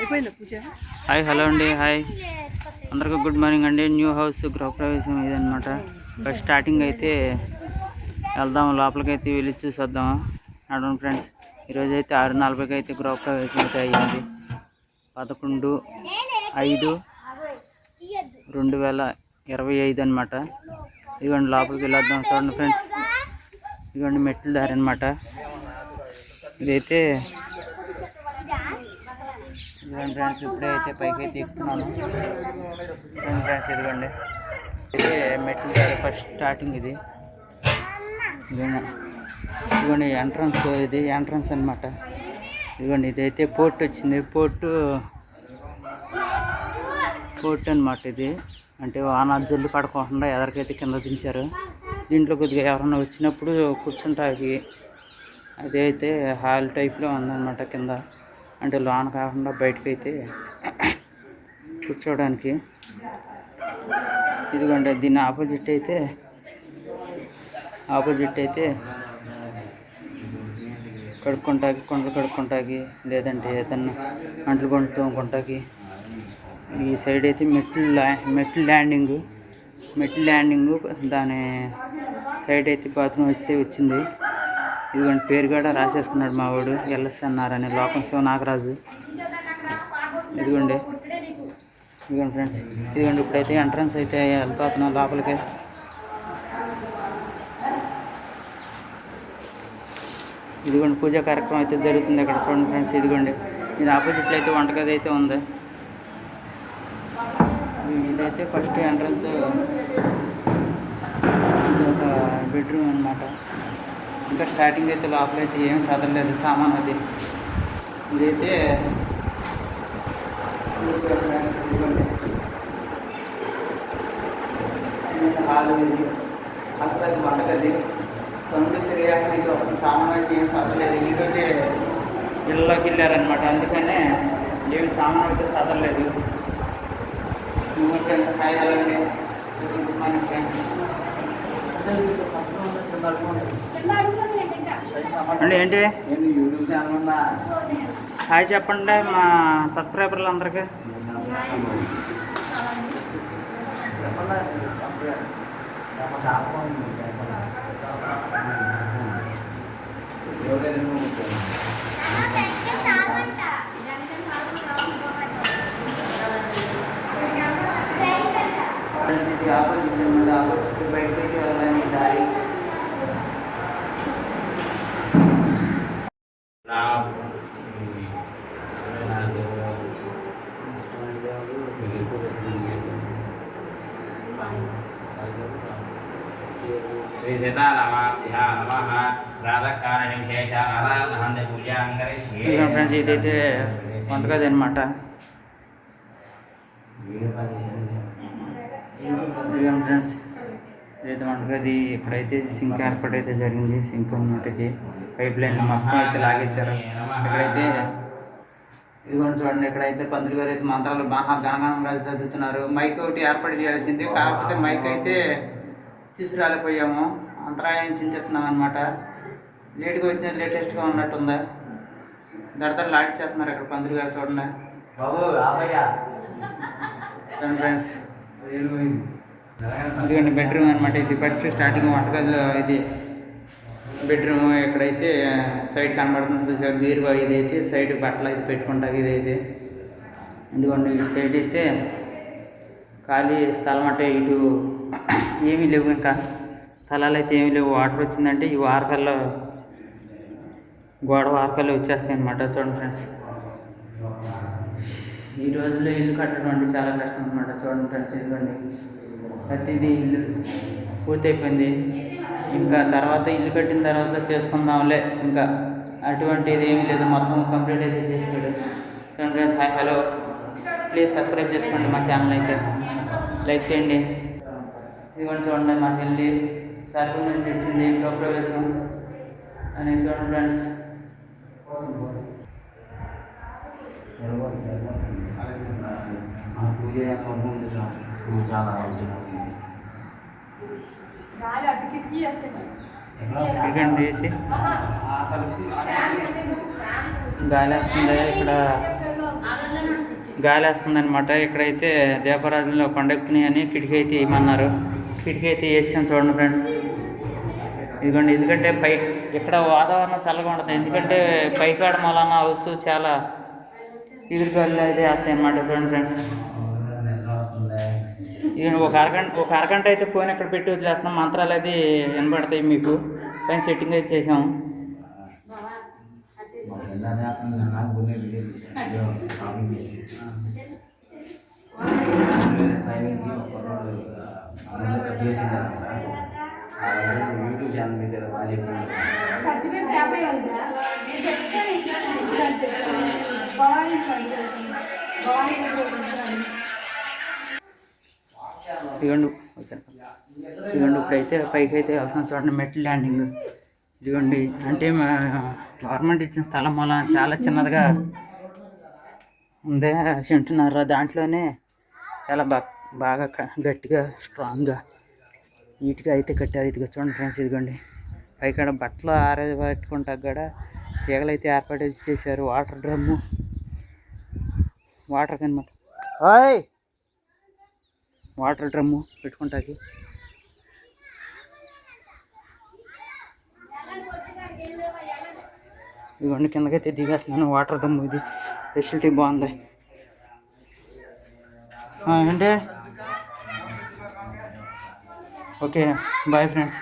Hi hello అండి hi. అందరికీ good morning అండి. న్యూ హౌస్ గృహప్రవేశం ఇదనమాట ఫస్ట్ స్టార్టింగ్ అయితే వెళ్దాం లోపలికి అయితే వెళ్ళి చూసేద్దాం. నడవండి ఫ్రెండ్స్. ఈరోజు అయితే ఆరు నలభైకి అయితే గృహప్రవేశం అయితే అయ్యింది. పదకొండు ఐదు రెండు వేల ఇరవై ఐదు అనమాట ఇదిగోండి లోపలికి వెళ్ళొద్దాం. చూడండి ఫ్రెండ్స్. ఇదిగోండి మెట్లు దారి అనమాట ఇదైతే ఇదిగోండి ఫ్రెండ్స్ ఇప్పుడే అయితే పైకి అయితే ఎక్కుతున్నాను చూడండి ఫ్రెండ్స్ ఇదిగోండి ఇది మెట్లు దారి ఫస్ట్ స్టార్టింగ్ ఇది. ఇదిగోండి. ఇదిగోండి ఎంట్రన్స్ ఇది ఎంట్రన్స్ అనమాట ఇదిగోండి ఇదైతే పోర్ట్ వచ్చింది. పోర్టు పోర్ట్ అనమాట ఇది. అంటే వాన జల్లు పడకుండా ఎదరికైతే కింద దించారు. దీంట్లో కొద్దిగా ఎవరన్నా వచ్చినప్పుడు కూర్చుంటాకి అదైతే హాల్ టైప్లో ఉందన్నమాట కింద. అంటే లోన కాకుండా బయటకు అయితే కూర్చోవడానికి. ఇదిగోండి దీని ఆపోజిట్ అయితే ఆపోజిట్ అయితే కడుక్కుంటాకి కొండలు కడుక్కుంటాకి లేదంటే ఏదన్నా అంట్లు కొండలు తోముకుంటాకి. ఈ సైడ్ అయితే మెట్లు మెట్లు ల్యాండింగ్ మెట్లు ల్యాండింగ్ దాని సైడ్ అయితే బాత్రూమ్ అయితే వచ్చింది. ఇదిగోండి పేరు కూడా రాసేసుకున్నాడు మా వాడు ఎల్ఎస్ అని లోకం శివ నాగరాజు. ఇదిగోండి ఇదిగోండి ఫ్రెండ్స్ ఇదిగోండి ఇప్పుడైతే ఎంట్రన్స్ అయితే వెళ్ళిపోతున్నాం లోపలికి. ఇదిగోండి పూజా కార్యక్రమం అయితే జరుగుతుంది ఇక్కడ చూడండి ఫ్రెండ్స్ ఇదిగోండి ఇది ఆపోజిట్లో అయితే వంటగది అయితే ఉంది. ఇదైతే ఫస్ట్ ఎంట్రన్స్ ఇది ఒక బెడ్రూమ్ అనమాట ఇంకా స్టార్టింగ్ అయితే లోపల అయితే ఏం సదరలేదు సామాన్ అది. ఇదైతే హాల్ ఇది అక్కడ అది వంటగది సముద్ర క్రియానికి ఒక సామాన్ అయితే ఏం సదరలేదు. ఈరోజే ఇళ్ళలోకి వెళ్ళారనమాట అందుకనే ఏమి సామాన్ అయితే సదరలేదు ఫ్రెండ్స్ హాయ్ అలాగే ఫ్రెండ్స్ అండి ఏంటి? యూట్యూబ్ ఛానల్ ఉందా? హాయ్ చెప్పండి మా సబ్స్క్రైబర్లు అందరికీ ఫ్రెండ్స్ ఇది ఆపోజిట్ అనమాట ఆపోజిట్ బయటకి అయితే వెళ్ళాలని దారి శ్రీ సీతారామాభ్యా నమ ప్రాతకాల విశేష ఆరాధన పూజాం ఇదిగో ఫ్రెండ్స్ ఇదైతే వంటగది అనమాట ఫ్రెండ్స్ ఇదైతే వంటగది. ఇక్కడైతే సింక్ ఏర్పాటు అయితే జరిగింది. సింక్ అనమాట ఇది పైప్ లైన్ మొత్తం అయితే లాగేశారు. ఇక్కడైతే ఇదిగోండి చూడండి ఇక్కడైతే పంతులు గారు అయితే మంత్రాలు బాగా గణగణంగా చదువుతున్నారు. మైక్ ఒకటి ఏర్పాటు చేయాల్సింది. కాకపోతే మైక్ అయితే తీసుకురాలిపోయాము. అంతరాయం చింతిస్తున్నాం అనమాట లేట్గా వచ్చిన లేటెస్ట్గా ఉన్నట్టుందా? దడదడ లాడి చేస్తున్నారు ఇక్కడ పంతులు గారు చూడండి. బాబు ఫ్రెండ్స్. ఎందుకంటే బెడ్రూమ్ అనమాట ఇది ఫస్ట్ స్టార్టింగ్ వంటగదిలో ఇది. బెడ్రూమ్ ఎక్కడైతే సైడ్ కనబడుతుంది చూసారు? బీరువా ఇదైతే సైడ్ బట్టలు అయితే పెట్టుకుంటారు ఇదైతే. ఎందుకంటే ఈ సైడ్ అయితే ఖాళీ స్థలం అంటే ఇటు ఏమీ లేవు ఇంకా స్థలాలు అయితే ఏమీ లేవు. వాటర్ వచ్చిందంటే ఈ వారకల్లో గోడ వారకల్లో వచ్చేస్తాయి అనమాట చూడండి ఫ్రెండ్స్. ఈ రోజుల్లో ఇల్లు కట్టడం అంటే చాలా కష్టం అనమాట చూడండి ఫ్రెండ్స్ ఇదిగోండి. ప్రతిదీ ఇల్లు పూర్తయిపోయింది. ఇంకా తర్వాత ఇల్లు కట్టిన తర్వాత చేసుకుందాంలే. ఇంకా అటువంటిది ఏమీ లేదు. మొత్తం కంప్లీట్ అయితే చేసాడు చూడండి friends hi hello. Please subscribe చేసుకోండి మా ఛానల్ అయితే. లైక్ చేయండి. ఇదిగోండి చూడండి మా చెల్లి సరుకుల నుంచి తెచ్చింది గృహప్రవేశం అని చూడండి ఫ్రెండ్స్. పూజ పూజ వేసి గాలి వస్తుంది ఇక్కడ? గాలి వస్తుంది అనమాట ఇక్కడైతే దీపరాజులో పండుగని అని కిటికీ అయితే వేయమన్నారు. కిటికీ అయితే వేసాం చూడండి ఫ్రెండ్స్. ఇదిగోండి ఎందుకంటే పై ఇక్కడ వాతావరణం చల్లగా ఉంటుంది. ఎందుకంటే పైకాడ మూలన హౌస్ చాలా ఎదురుగాలు అయితే వేస్తాయి అన్నమాట చూడండి ఫ్రెండ్స్. ఇదిగోండి ఒక అరగంట ఒక అరగంట అయితే ఫోన్ ఇక్కడ పెట్టి వదిలేస్తున్నాం. మంత్రాలు అయితే వినపడతాయి మీకు. పైన సెట్టింగ్ అయితే చేసాము నాకు గుండె యూట్యూబ్ ఛానల్ మీద బాగా చెప్పింది ఇదిగోండి ఓకే. ఇదిగోండి ఇప్పుడైతే పైకి అయితే వెళ్తాం చూడండి మెట్ల ల్యాండింగ్. ఇదిగోండి అంటే మా గవర్నమెంట్ ఇచ్చిన స్థలం వల్ల చాలా చిన్నదిగా ఉంది. చెంటున్నారు దాంట్లోనే. చాలా బాగా బాగా గట్టిగా స్ట్రాంగ్గా నీట్గా అయితే కట్టారు. ఇదిగో చూడండి ఫ్రెండ్స్ ఇదిగోండి. పైకాడ బట్టలు ఆరేది పెట్టుకుంటా కూడా తీగలు అయితే ఏర్పాటు చేశారు. Water drum. వాటర్ కనమాట. హాయ్ వాటర్ డ్రమ్ము పెట్టుకుంటాకి. ఇదిగోండి కిందకైతే దిగేస్తున్నాను. వాటర్ డ్రమ్ము ఇది. ఫెసిలిటీ బాగుంది. ఏంటి? Okay bye friends